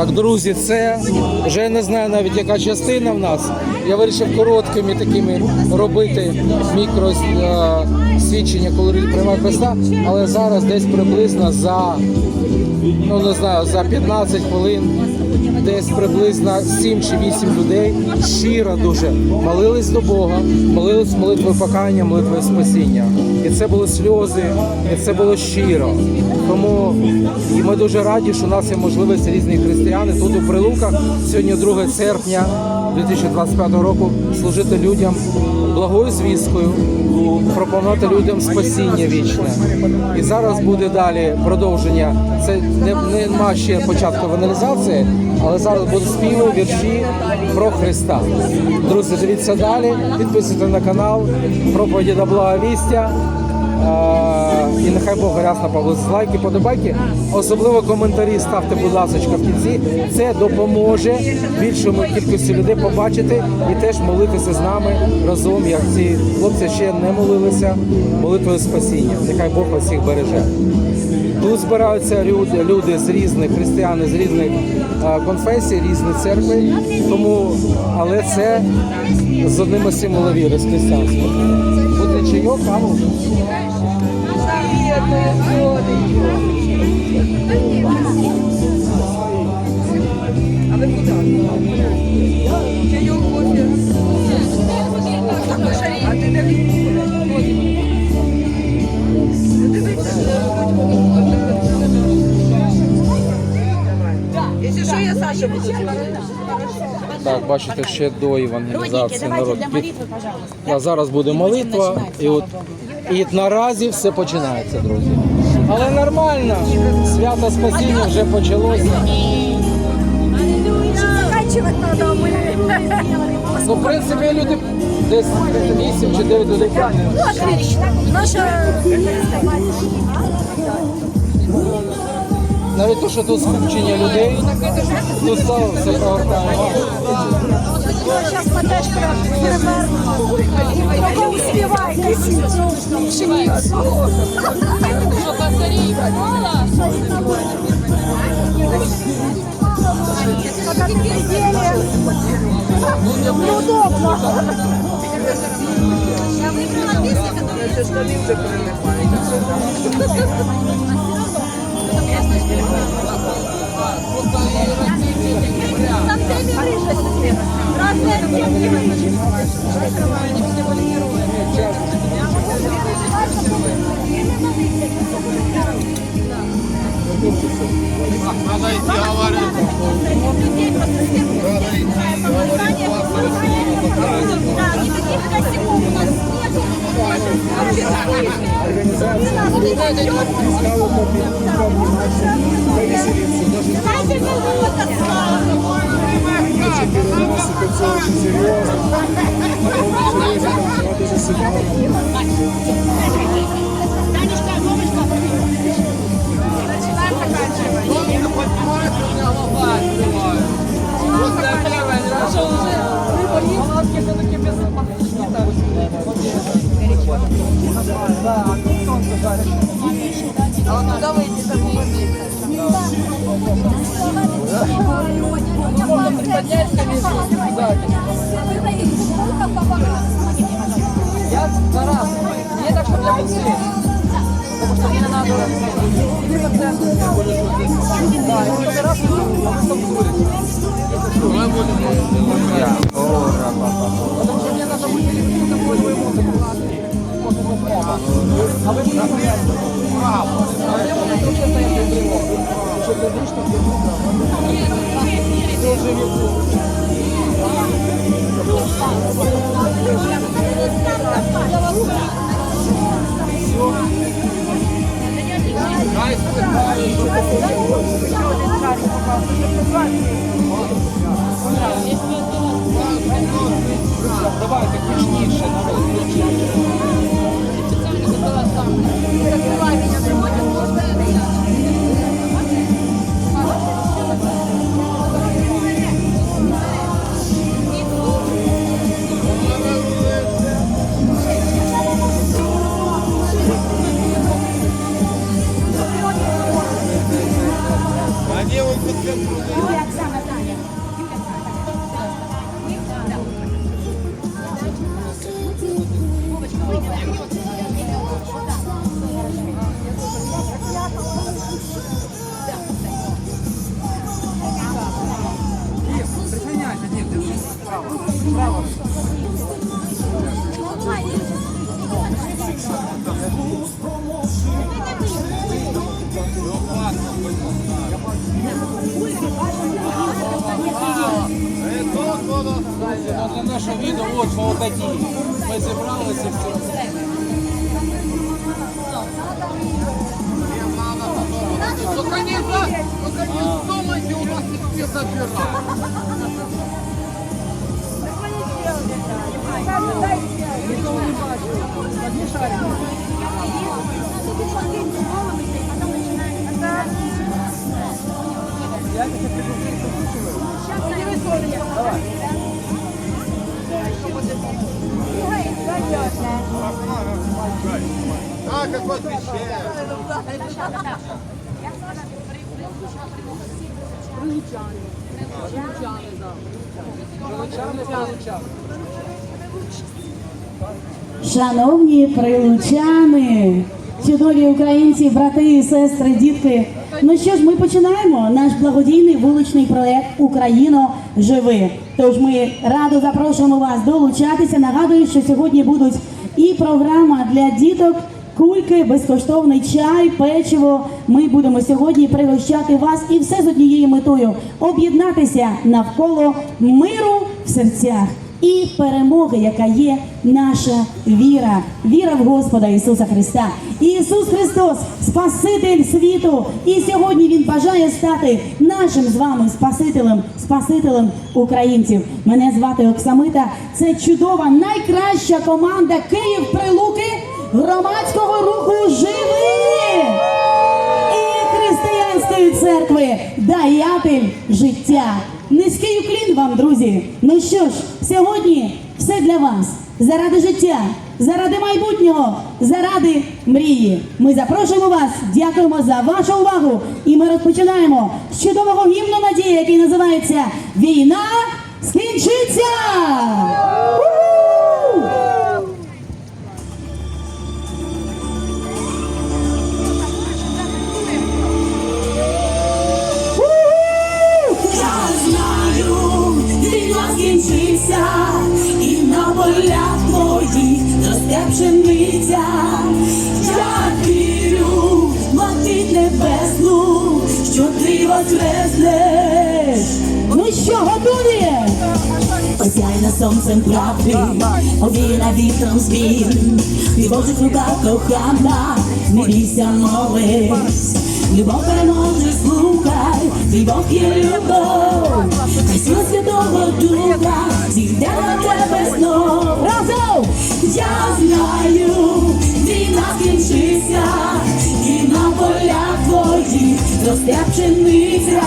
Так, друзі, це вже не знаю навіть яка частина в нас. Я вирішив короткими такими робити мікро е, коли люди приймають але зараз десь приблизно за ну не знаю, за 15 хвилин. Десь приблизно 7 чи 8 людей щиро дуже молились до Бога, молились молитвою покаяння, молитвою спасіння. І це були сльози, і це було щиро. Тому і ми дуже раді, що у нас є можливість різні християни тут у Прилуках. Сьогодні 2 серпня 2025 року служити людям благою звісткою, пропонувати людям спасіння вічне. І зараз буде далі продовження. Це не нема ще початку евангелізації, але зараз будуть співи, вірші про Христа. Друзі, дивіться далі, підписуйтесь на канал, проповіді до благовістя. Е, І нехай Бог рясно поблизить лайки, подобайки. Особливо коментарі ставте, будь ласка, в кінці. Це допоможе більшому кількості людей побачити і теж молитися з нами разом, як ці хлопці ще не молилися молитвою спасіння. Нехай Бог вас всіх береже. Тут збираються люди, люди з різних християни, з різних е, конфесій, різних церкви. Тому, але це з одним із символів віри з християнства. Буде чайок, каву. А ви куди? Чайок, Так, бачите, ще до евангелізації народ. молитвы, зараз буде молитва, і от і наразі все починається, друзі. Але нормально, свято спасіння вже почалося. Ну, в принципі, люди десь 8 чи 9 людей. Ну. Наша... Навіть то, що тут скупчення людей, тут стало все повертає. Сейчас потеш Только успевай косить пшеницу. Пока ты изделие. Неудобно. Це штани вже прилипають. Там всеми рыжими. Разные оттенки. Да, Давайте Я Тарас. Не так, чтобы я был здесь. Потому что мне надо идти на центр. Да, и вот Тарас, а мы там курим. Потому что мне надо будет перейти такой моему А вы мне Право. А я Давайте гучніше, ようやく нашого відео от такі. Ми зібралися в цьому. Ну, конечно, ну, конечно, думайте, у нас их все забирать. А, какой кричал. Шановні прилучани, чудові українці, брати і сестри, дітки. Ну що ж, ми починаємо наш благодійний вуличний проект Україно живи. Тож ми радо запрошуємо вас долучатися. Нагадую, що сьогодні будуть і програма для діток. Кульки, безкоштовний чай, печиво. Ми будемо сьогодні пригощати вас і все з однією метою об'єднатися навколо миру в серцях і перемоги, яка є наша віра, віра в Господа Ісуса Христа. Ісус Христос, Спаситель світу, і сьогодні Він бажає стати нашим з вами Спасителем, Спасителем українців. Мене звати Оксамита. Це чудова, найкраща команда Київ Прилуки громадського руху Живи і християнської церкви Даятель життя. Низький уклін вам, друзі. Ну що ж, сьогодні все для вас. Заради життя, заради майбутнього, заради мрії. Ми запрошуємо вас, дякуємо за вашу увагу. І ми розпочинаємо з чудового гімну надії, який називається Війна скінчиться! Осяйна сонцем правди, овіяна вітром змін, і в Божих руках кохана, не бійся молись. Любов переможе, слухай, твій Бог є любов, хай сила Святого Духа зійде на тебе знов. Разом! Я знаю, війна скінчиться, і на полях твоїх росте пшениця.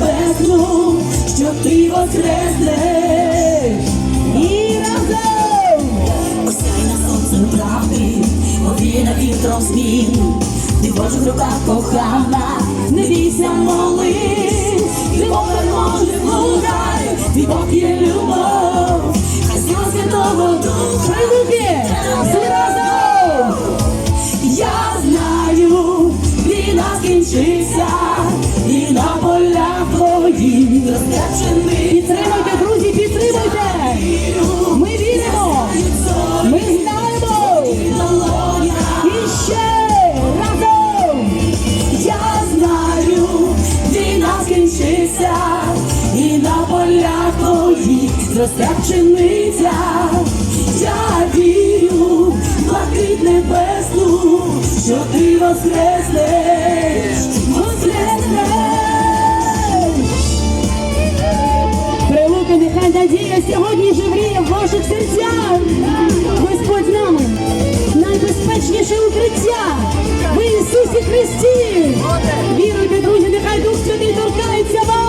Небесну, що ти воскреснеш. І разом! Осяйна сонцем правди, повіна вітром змін, ти в руках кохана, не бійся молись, пшениця. Я вірю, блакить небесну, що ти воскреснеш, воскреснеш. Прилуки, нехай надія сьогодні живріє в ваших серцях! Господь з нами! Найбезпечніше укриття! В Ісусі Христі! Віруйте, друзі, нехай Дух Святий торкається вас!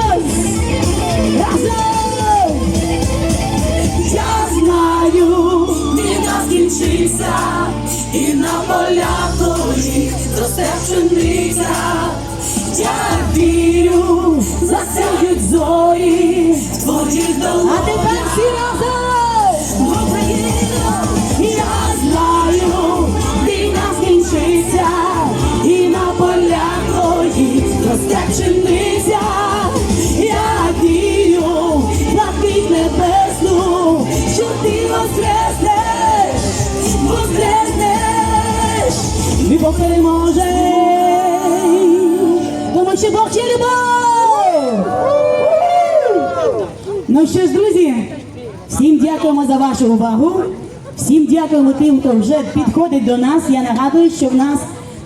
закінчиться, і на полях твоїх росте пшениця. Я вірю, засяють зорі в твоїх долонях. А тепер всі разом! Україна, я знаю, війна скінчиться, і на полях твоїх росте пшениця. Бог переможе, Тому Бог є любов! Ну що ж, друзі, всім дякуємо за вашу увагу. Всім дякуємо тим, хто вже підходить до нас. Я нагадую, що в нас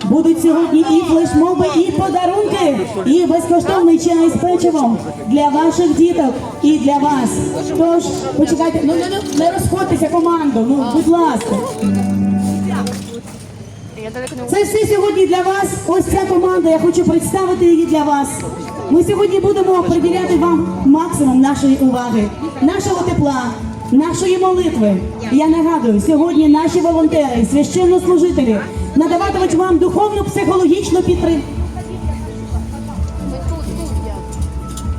будуть сьогодні і флешмоби, і подарунки, і безкоштовний чай з печивом для ваших діток і для вас. Тож, почекайте, ну не, не розходьтеся команду, ну будь ласка. Це все сьогодні для вас. Ось ця команда. Я хочу представити її для вас. Ми сьогодні будемо приділяти вам максимум нашої уваги, нашого тепла, нашої молитви. Я нагадую, сьогодні наші волонтери, священнослужителі надаватимуть вам духовну психологічну підтримку.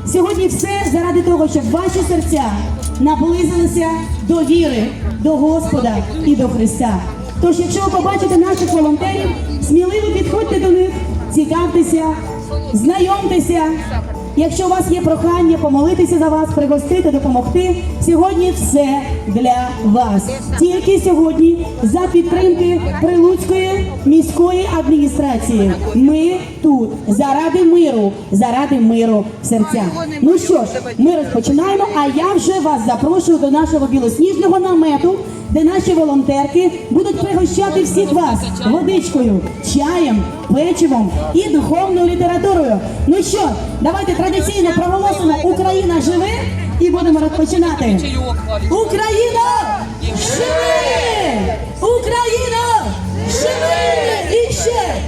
Сьогодні все заради того, щоб ваші серця наблизилися до віри, до Господа і до Христа. Тож, якщо ви побачите наших волонтерів, сміливо підходьте до них, цікавтеся, знайомтеся. Якщо у вас є прохання помолитися за вас, пригостити, допомогти, сьогодні все для вас. Тільки сьогодні за підтримки Прилуцької міської адміністрації. Ми тут заради миру, заради миру в серцях. Ну що ж, ми розпочинаємо. А я вже вас запрошую до нашого білосніжного намету, де наші волонтерки будуть пригощати всіх вас водичкою, чаєм, печивом і духовною літературою. Ну що, давайте традиційно проголосимо Україна живе і будемо розпочинати. Україна Живи! Україно! Живи! І ще!